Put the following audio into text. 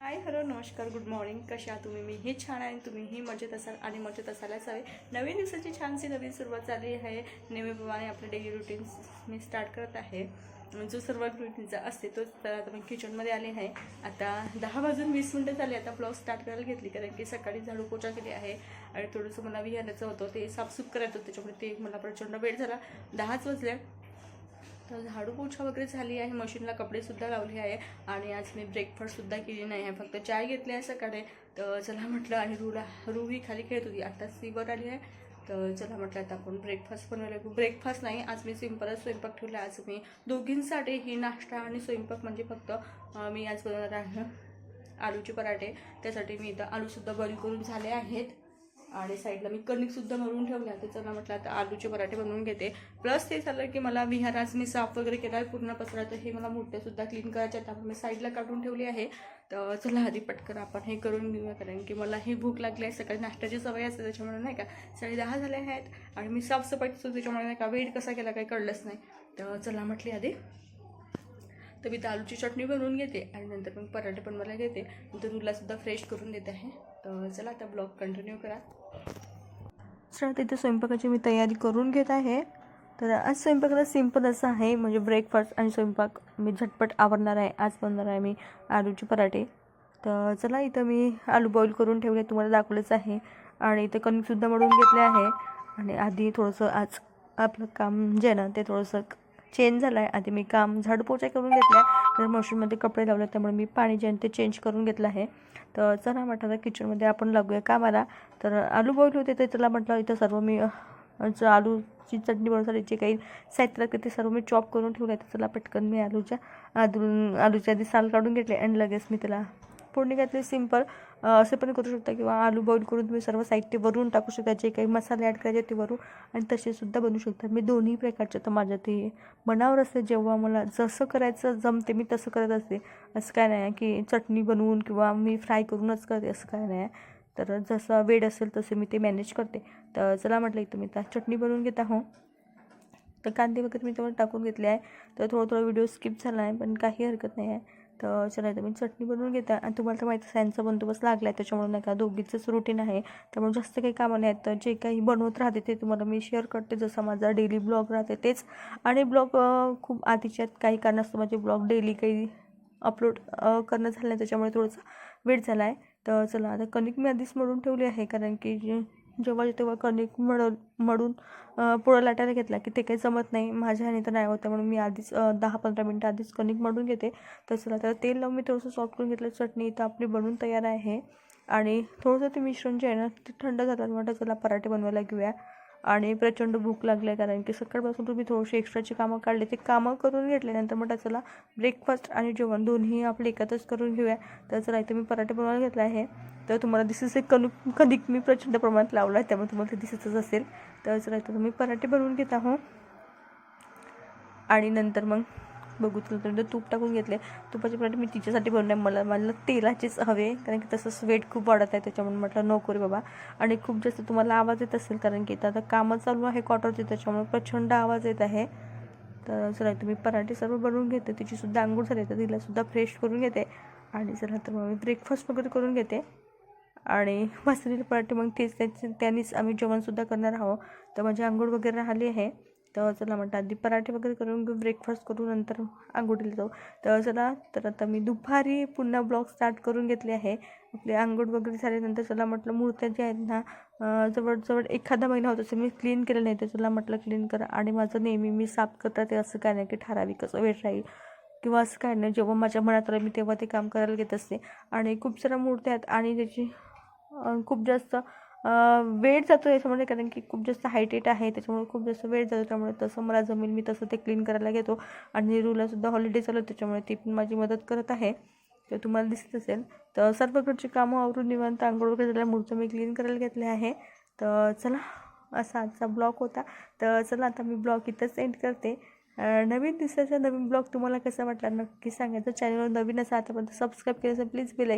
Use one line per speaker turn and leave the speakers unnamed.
हाय hello नमस्कार good morning. कशा आहात तुम्ही? मी हे छान आहे तुम्हीही मजेत असाल आणि मजेत असायलाच हवे. नवीन दिवसाची छानशी नवीन सुरुवात झाली आहे. नेहमीप्रमाणे आपले डेली रुटीन मी स्टार्ट करत आहे. जो सर्व रुटीनचा असते तोच तर आता मी किचनमध्ये आले आहे. आता दहा वाजून वीस मिनटं झाली. आता ब्लॉग स्टार्ट करायला घेतली कारण की सकाळी झाडू पोचा केली आहे आणि थोडंसं मला विहारायचं होतं. ते साफसूफ करायचं होतं त्याच्यामुळे ते मला प्रचंड वेळ झाला. दहाच वाजले. तर झाडू पोछा वगैरे झाली आहे. मशीनला कपडेसुद्धा लावले आहे. आणि आज मी ब्रेकफास्टसुद्धा केली नाही आहे. फक्त चाय घेतली आहे सकाळी. तर चला म्हटलं आणि रूला रू ही खाली खेळत होती. आत्ता सीवर आली आहे. तर चला म्हटलं आता आपण ब्रेकफास्ट बनवायला ब्रेकफास्ट नाही आज मी सिम्पलच स्वयंपाक ठेवला. आज मी दोघींसाठी ही नाश्ता आणि स्वयंपाक म्हणजे फक्त मी आज बनवणार आहे आलूचे पराठे. त्यासाठी मी इथं आलूसुद्धा बॉईल करून झाले आहेत. आणि साईडला मी कणिकसुद्धा मरून ठेवल्या तर चला म्हटलं आता आलूचे पराठे बनवून घेते. प्लस ते झालं की मला विहारात मी साफ वगैरे केला आहे पूर्ण पसरा. तर हे मला मोठ्यासुद्धा क्लीन करायच्या आहेत. त्यामुळे मी साईडला काढून ठेवली आहे. तर चला आधी पटकन आपण हे करून घेऊया कारण की मला ही भूक लागली आहे. सकाळी नाश्त्याची सवय असते त्याच्यामुळे नाही का. साडे दहा झाले आहेत आणि मी साफसफाई त्याच्यामुळे नाही का. वेट कसा केला काही कळलंच नाही. तर चला म्हटली आधी. तर मी तर आलूची चटणी बनवून घेते आणि नंतर मग पराठे बनवायला घेते. नंतर रुलासुद्धा फ्रेश करून देते आहे. तर चला आता ब्लॉग कंटिन्यू करा. सर तिथे स्वयंपाकाची मी तयारी करून घेत आहे. तर आज स्वयंपाकाला सिंपल असं आहे. म्हणजे ब्रेकफास्ट आणि स्वयंपाक मी झटपट आवडणार आहे. आज बनणार आहे मी आलूचे पराठे. तर चला इथं मी आलू बॉईल करून ठेवले तुम्हाला दाखवलंच आहे. आणि इथं कणिकसुद्धा मळून घेतले आहे. आणि आधी थोडंसं आज आपलं काम जे आहे ना ते थोडंसं चेंज झाला आहे आधी मी काम झाडपोचा करून घेतला आहे तर मशीनमध्ये कपडे लावले त्यामुळे मी पाणी जे ते चेंज करून घेतलं आहे. तर चला म्हटलं किचनमध्ये आपण लागूया कामाला. तर आलू बॉईल होते तर त्याला म्हटलं इथं सर्व मी आलूची चटणी बनवण्यासाठी जे काही साहित्य लागते ते सर्व मी चॉप करून ठेवलं आहे तर चला पटकन मी आलूच्या आदून आलूच्या आधी साल काढून घेतले. आणि लगेच मी त्याला फोडणी घातली सिंपल असे पण करू शकता किंवा आलू बॉईल करून तुम्ही सर्व साहित्य वरून टाकू शकता जे काही मसाले ॲड करायचे ते वरून आणि तसेसुद्धा बनवू शकता. मी दोन्ही प्रकारचे तर माझ्या ते मनावर असते जेव्हा मला जसं करायचं जमते मी तसं करत असते. असं काय नाही आहे की चटणी बनवून किंवा मी फ्राय करूनच करते असं काय नाही. आहे तर जसं वेळ असेल तसे मी ते मॅनेज करते. तर चला म्हटलं इथं मी त्या चटणी बनवून घेत आहो. तर कांदे वगैरे मी तेव्हा टाकून घेतले आहे. तर थोडं थोडा व्हिडिओ स्किप झाला आहे पण काही हरकत नाही आहे. तर चला इथं मी चटणी बनवून घेते. आणि तुम्हाला तर माहिती आहे सॅनचा बंदोबस्त लागला आहे त्याच्यामुळे नाही का दोघीचंच रुटीन आहे. त्यामुळे जास्त काही कामं नाही आहेत. तर जे काही बनवत राहते ते तुम्हाला मी शेअर करते. जसं माझा डेली ब्लॉग राहते तेच. आणि ब्लॉग खूप आधीच्यात काही कारणास्तव माझे ब्लॉग डेली काही अपलोड करणं झालं नाही. त्याच्यामुळे थोडंसं वेळ झाला आहे तर चला आता कणिक मी आधीच मळून ठेवली आहे. कारण की जे जेव्हा तेव्हा कणिक मळ मळून पोळं लाटायला घेतला की ते काही जमत नाही माझ्या ह्याने तर नाही होत म्हणून मी आधीच दहा पंधरा मिनटं आधीच कणिक मळून घेते. तर चला तर तेल लावून मी थोडंसं सॉफ्ट करून घेतलं. चटणी इथं आपली बनवून तयार आहे. आणि थोडंसं ते मिश्रण जे आहे ना ते थंड झालं वाटतं चला पराठे बनवायला घेऊया. आणि प्रचंड भूक लागली आहे कारण की सकाळपासून तुम्ही थोडीशी एक्स्ट्राची कामं काढले ते कामं करून घेतल्यानंतर म्हटलं चला ब्रेकफास्ट आणि जेवण दोन्ही आपले एकत्रच करून घेऊया. तर चला इथे मी पराठे बनवायला घेतला आहे. तर तुम्हाला दिसेच एक कणिक कणिक मी प्रचंड प्रमाणात लावला आहे त्यामुळे तुम्हाला ते दिसतच असेल. तर चला इथं तुम्ही पराठे बनवून घेत आहो आणि नंतर मग बघितलं तर तूप टाकून घेतले तुपाचे पराठे मी तिच्यासाठी बनवले मला मला तेलाचेच हवे कारण की तसंच वेट खूप वाढत आहे त्याच्यामुळे म्हटलं नको रे बाबा. आणि खूप जास्त तुम्हाला आवाज येत असेल कारण की आता कामं चालू आहे कॉटरचे त्याच्यामुळे प्रचंड आवाज येत आहे. तर चला तुम्ही पराठे सर्व बनवून घेते. तिचीसुद्धा आंघोळ झाली तर तिलासुद्धा फ्रेश करून घेते. आणि चला तर मग मी ब्रेकफास्ट वगैरे करून घेते. आणि वाचलेले पराठे मग तेच त्याचे त्यांनीच आम्ही जेवणसुद्धा करणार आहोत. तर माझी आंघोळ वगैरे राहिली आहे. तर चला म्हटलं आधी पराठे वगैरे करून ब्रेकफास्ट करून नंतर आंघोळीला जाऊ. तर चला तर आता मी दुपारी पुन्हा ब्लॉग स्टार्ट करून घेतले आहे. आपले आंघोळ वगैरे झाल्यानंतर चला म्हटलं मूर्त्या ज्या आहेत ना जवळजवळ एखादा महिना होत असेल मी क्लीन केलं नाही तर चला म्हटलं क्लीन करा. आणि माझं नेहमी मी साफ करता ते असं काय नाही की ठराविक असं वेळ राहील किंवा असं काय नाही. जेव्हा माझ्या मनात आलं मी तेव्हा ते काम करायला घेत असते. आणि खूप साऱ्या मूर्त्या आहेत आणि त्याची खूप जास्त वेळ जातो याच्यामध्ये कारण की खूप जास्त हायटेट आहे त्याच्यामुळे खूप जास्त वेळ जातो. त्यामुळे तसं मला जमेल मी तसं ते क्लीन करायला घेतो. आणि रुलासुद्धा हॉलिडे चालू त्याच्यामुळे ती पण माझी मदत करत आहे. तर तुम्हाला दिसत असेल तर सर्वकडची कामं आवरून निवांत आंघोळ वगैरे झाल्या मूर्ती मी क्लीन करायला घेतले आहे. तर चला असा आजचा ब्लॉग होता. तर चला आता मी ब्लॉग इथंच एंड करते. नवीन दिवसाचा नवीन ब्लॉग तुम्हाला कसा वाटला नक्की सांगायचं चॅनलवर नवीन असा आतापर्यंत सबस्क्राईब केलं असेल प्लीज बिलाईक